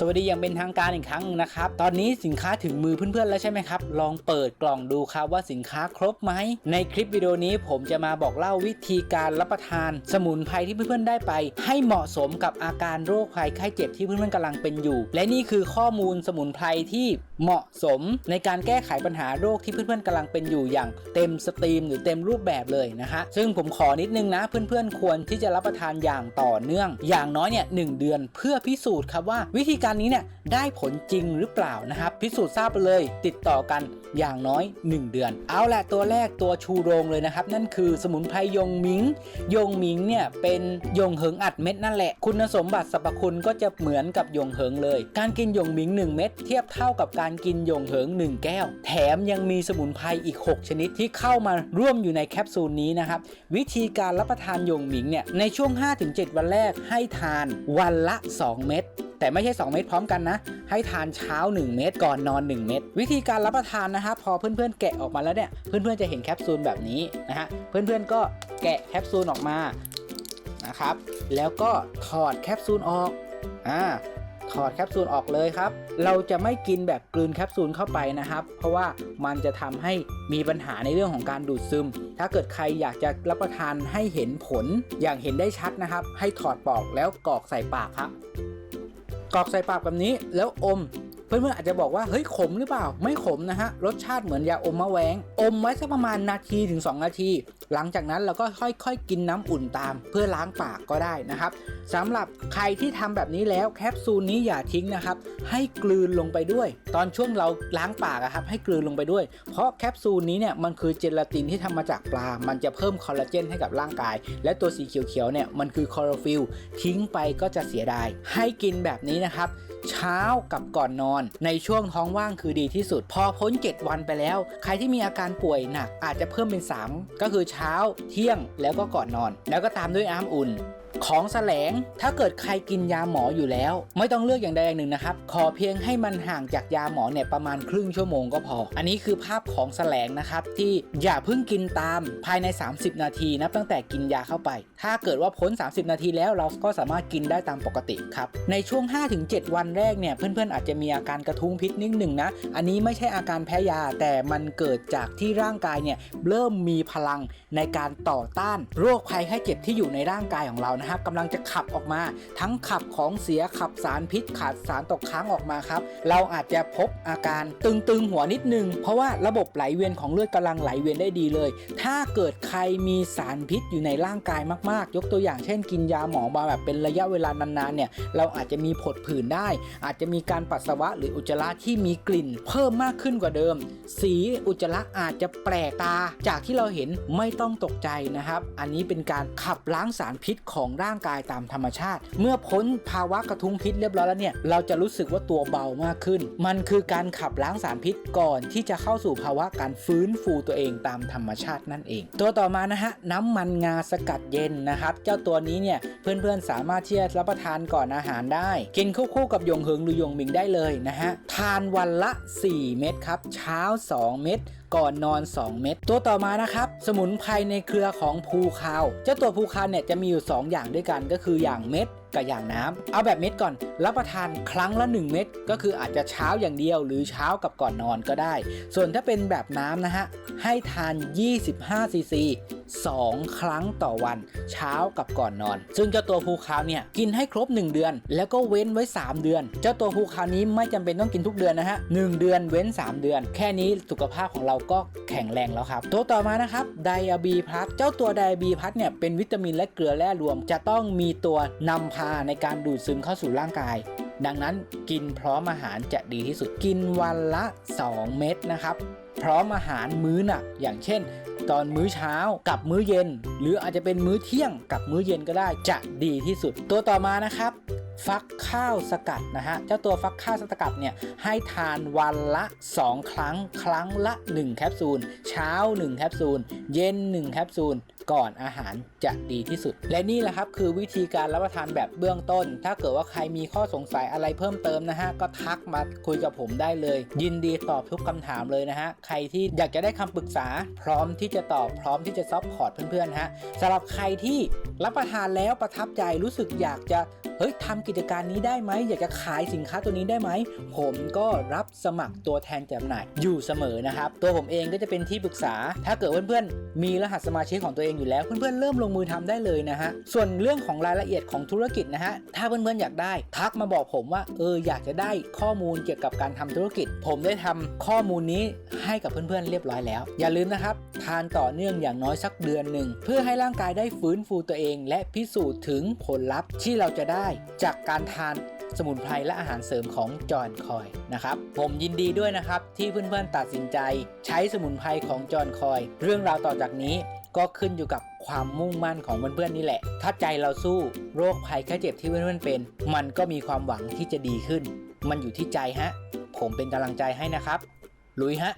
สวัสดีอย่างเป็นทางการอีกครั้งหนึ่งนะครับ ตอนนี้สินค้าถึงมือเพื่อนๆแล้วใช่ไหมครับ ลองเปิดกล่องดูครับว่าสินค้าครบไหม ในคลิปวิดีโอนี้ผมจะมาบอกเล่าวิธีการรับประทาน สมุนไพรที่เพื่อนๆได้ไป ให้เหมาะสมกับอาการโรคภัยไข้เจ็บที่เพื่อนๆกำลังเป็นอยู่ และนี่คือข้อมูลสมุนไพรที่เหมาะสมในการแก้ไขปัญหาโรคที่เพื่อนๆกำลังเป็นอยู่อย่างเต็มสตรีม หรือเต็มรูปแบบเลยนะฮะซึ่งผมขอนิดนึงนะ เพื่อนๆควรที่จะรับประทานอย่างต่อเนื่อง อย่างน้อยเนี่ยหเดือนเพื่อพิสูจน์ครับว่าวิธีการนี้เนี่ยได้ผลจริงหรือเปล่านะครับ พิสูจน์ทราบไปเลยติดต่อกันอย่างน้อย 1 เดือน เอาแหละตัวแรกตัวชูโรงเลยนะครับ นั่นคือสมุนไพรยงมิง ยงมิงเนี่ยเป็นยงเหิงอัดเม็ดนั่นแหละ คุณสมบัติสรรพคุณก็จะเหมือนกับยงเหิงเลย การกินยงมิง 1 เม็ดเทียบเท่ากับการกินยงเหิง 1 แก้ว แถมยังมีสมุนไพรอีก 6 ชนิดที่เข้ามาร่วมอยู่ในแคปซูลนี้นะครับวิธีการรับประทานยงหมิงเนี่ยในช่วง 5-7 วันแรกให้ทานวันละ 2 เม็ด แต่ไม่ใช่ 2 เม็ดพร้อมกันนะ ให้ทานเช้า 1 เม็ดก่อนนอน 1 เม็ดวิธีการรับประทานนะครับพอเพื่อนๆแกะออกมาแล้วเนี่ยเพื่อนๆจะเห็นแคปซูลแบบนี้นะฮะเพื่อนๆก็แกะแคปซูลออกมานะครับ แล้วก็ถอดแคปซูลออกอ่าถอดแคปซูลออกเลยครับ เราจะไม่กินแบบกลืนแคปซูลเข้าไปนะครับ เพราะว่ามันจะทำให้มีปัญหาในเรื่องของการดูดซึม ถ้าเกิดใครอยากจะรับประทานให้เห็นผลอย่างเห็นได้ชัดนะครับ ให้ถอดปอกแล้วกรอกใส่ปากครับ กรอกใส่ปากแบบนี้แล้วอม เพื่อนๆอาจจะบอกว่าเฮ้ยขมหรือเปล่า ไม่ขมนะฮะ รสชาติเหมือนยาอมมะแวง อมไว้สักประมาณนาทีถึง 2 นาที หลังจากนั้นเราก็ค่อยๆ กินน้ำอุ่นตาม เพื่อล้างปากก็ได้นะครับสำหรับใครที่ทำแบบนี้แล้วแคปซูลนี้อย่าทิ้งนะครับ ให้กลืนลงไปด้วย ตอนช่วงเราล้างปากอะครับให้กลืนลงไปด้วย เพราะแคปซูลนี้เนี่ยมันคือเจลาตินที่ทำมาจากปลา มันจะเพิ่มคอลลาเจนให้กับร่างกาย และตัวสีเขียวๆเนี่ยมันคือคลอโรฟิลทิ้งไปก็จะเสียดาย ให้กินแบบนี้นะครับเช้ากับก่อนนอน ในช่วงท้องว่างคือดีที่สุด พอพ้น 7 วันไปแล้ว ใครที่มีอาการป่วยหนักอาจจะเพิ่มเป็น 3 ก็คือเช้า เที่ยงแล้วก็ก่อนนอน แล้วก็ตามด้วยน้ำอุ่นของแสลงถ้าเกิดใครกินยาหมออยู่แล้ว ไม่ต้องเลือกอย่างใดอย่างหนึ่งนะครับ ขอเพียงให้มันห่างจากยาหมอเนี่ยประมาณครึ่งชั่วโมงก็พอ อันนี้คือภาพของแสลงนะครับ ที่อย่าเพิ่งกินตามภายใน 30 นาทีนับตั้งแต่กินยาเข้าไป ถ้าเกิดว่าพ้น 30 นาทีแล้วเราก็สามารถกินได้ตามปกติครับ ในช่วง 5-7 วันแรกเนี่ยเพื่อนๆ อาจจะมีอาการกระทุ้งพิษนิดหนึ่งนะอันนี้ไม่ใช่อาการแพ้ยาแต่มันเกิดจากที่ร่างกายเนี่ยเริ่มมีพลังในการต่อต้านโรคภัยไข้เจ็บที่อยู่ในร่างกายของเรานะครับกำลังจะขับออกมา ทั้งขับของเสียขับสารพิษขาดสารตกค้างออกมาครับ เราอาจจะพบอาการตึงๆหัวนิดนึง เพราะว่าระบบไหลเวียนของเลือดกำลังไหลเวียนได้ดีเลย ถ้าเกิดใครมีสารพิษอยู่ในร่างกายมากๆ ยกตัวอย่างเช่นกินยาหมอมาแบบเป็นระยะเวลานานๆเนี่ยเราอาจจะมีผดผื่นได้ อาจจะมีการปัสสาวะหรืออุจจาระที่มีกลิ่น เพิ่มมากขึ้นกว่าเดิม สีอุจจาระอาจจะแปลกตาจากที่เราเห็นไม่ต้องตกใจนะครับ อันนี้เป็นการขับล้างสารพิษของร่างกายตามธรรมชาติ เมื่อพ้นภาวะกระทุ้งพิษเรียบร้อยแล้วเนี่ย เราจะรู้สึกว่าตัวเบามากขึ้น มันคือการขับล้างสารพิษก่อนที่จะเข้าสู่ภาวะการฟื้นฟูตัวเองตามธรรมชาตินั่นเอง ตัวต่อมานะฮะน้ำมันงาสกัดเย็นนะครับ เจ้าตัวนี้เนี่ยเพื่อนๆสามารถที่จะรับประทานก่อนอาหารได้ กินคู่กับยงเหิงหรือยงมิงได้เลยนะฮะทานวันละ 4 เม็ดครับเช้า 2 เม็ด ก่อนนอน 2 เม็ดตัวต่อมานะครับ สมุนไพรในเครือของภูคาวเจ้าตัวภูคาวเนี่ยจะมีอยู่ 2 อย่างด้วยกันก็คืออย่างเม็ดกับอย่างน้ำเอาแบบเม็ดก่อน รับประทานครั้งละ 1 เม็ดก็คืออาจจะเช้าอย่างเดียวหรือเช้ากับก่อนนอนก็ได้ ส่วนถ้าเป็นแบบน้ำนะฮะให้ทาน 25ซีซี 2 ครั้งต่อวันเช้ากับก่อนนอน ซึ่งเจ้าตัวภูคาวเนี่ยกินให้ครบ 1 เดือน แล้วก็เว้นไว้ 3 เดือน เจ้าตัวภูคาวนี้ไม่จำเป็นต้องกินทุกเดือนนะฮะ1เดือนเว้น 3 เดือน แค่นี้สุขภาพของเราก็แข็งแรงแล้วครับ ตัวต่อมานะครับไดอะบีพัทเจ้าตัวไดอะบีพัทเนี่ยเป็นวิตามินและเกลือแร่รวม จะต้องมีตัวนำพาในการดูดซึมเข้าสู่ร่างกายดังนั้นกินพร้อมอาหารจะดีที่สุดกินวันละ 2 เม็ดนะครับ พร้อมอาหารมื้อหนักอย่างเช่น ตอนมื้อเช้ากับมื้อเย็น หรืออาจจะเป็นมื้อเที่ยงกับมื้อเย็นก็ได้จะดีที่สุด ตัวต่อมานะครับ ฟักข้าวสกัดนะฮะเจ้าตัวฟักข้าวสกัดเนี่ยให้ทานวันละ 2 ครั้งครั้งละ 1 แคปซูล เช้า 1 แคปซูล เย็น 1 แคปซูล ก่อนอาหารจะดีที่สุด และนี่แหละครับคือวิธีการรับประทานแบบเบื้องต้น ถ้าเกิดว่าใครมีข้อสงสัยอะไรเพิ่มเติมนะฮะก็ทักมาคุยกับผมได้เลย ยินดีตอบทุกคำถามเลยนะฮะใครที่อยากจะได้คำปรึกษา พร้อมที่จะตอบพร้อมที่จะซัพพอร์ตเพื่อนๆฮะสำหรับใครที่รับประทานแล้วประทับใจรู้สึกอยากจะ เฮ้ยทำกิจการนี้ได้ไหมอยากจะขายสินค้าตัวนี้ได้ไหม ผมก็รับสมัครตัวแทนจำหน่ายอยู่เสมอนะครับ ตัวผมเองก็จะเป็นที่ปรึกษา ถ้าเกิดเพื่อนๆ มีรหัสสมาชิกของตัวเองอยู่แล้ว เพื่อนๆ เริ่มลงมือทำได้เลยนะฮะ ส่วนเรื่องของรายละเอียดของธุรกิจนะฮะ ถ้าเพื่อนๆ อยากได้ ทักมาบอกผมว่า เออ อยากจะได้ข้อมูลเกี่ยวกับการทำธุรกิจ ผมได้ทำข้อมูลนี้ให้กับเพื่อนๆ เรียบร้อยแล้ว อย่าลืมนะครับ ทานต่อเนื่องอย่างน้อยสักเดือนหนึ่ง เพื่อให้ร่างกายได้ฟื้นฟูตัวเอง และพิสูจน์ถึงผลลัพธ์ที่เราจะได้จากการทานสมุนไพรและอาหารเสริมของจอนคอยนะครับ ผมยินดีด้วยนะครับ ที่เพื่อนๆตัดสินใจใช้สมุนไพรของจอนคอย เรื่องราวต่อจากนี้ก็ขึ้นอยู่กับความมุ่งมั่นของเพื่อนๆนี่แหละ ถ้าใจเราสู้โรคภัยแค่เจ็บที่เพื่อนๆเป็น มันก็มีความหวังที่จะดีขึ้น มันอยู่ที่ใจฮะ ผมเป็นกำลังใจให้นะครับ ลุยฮะ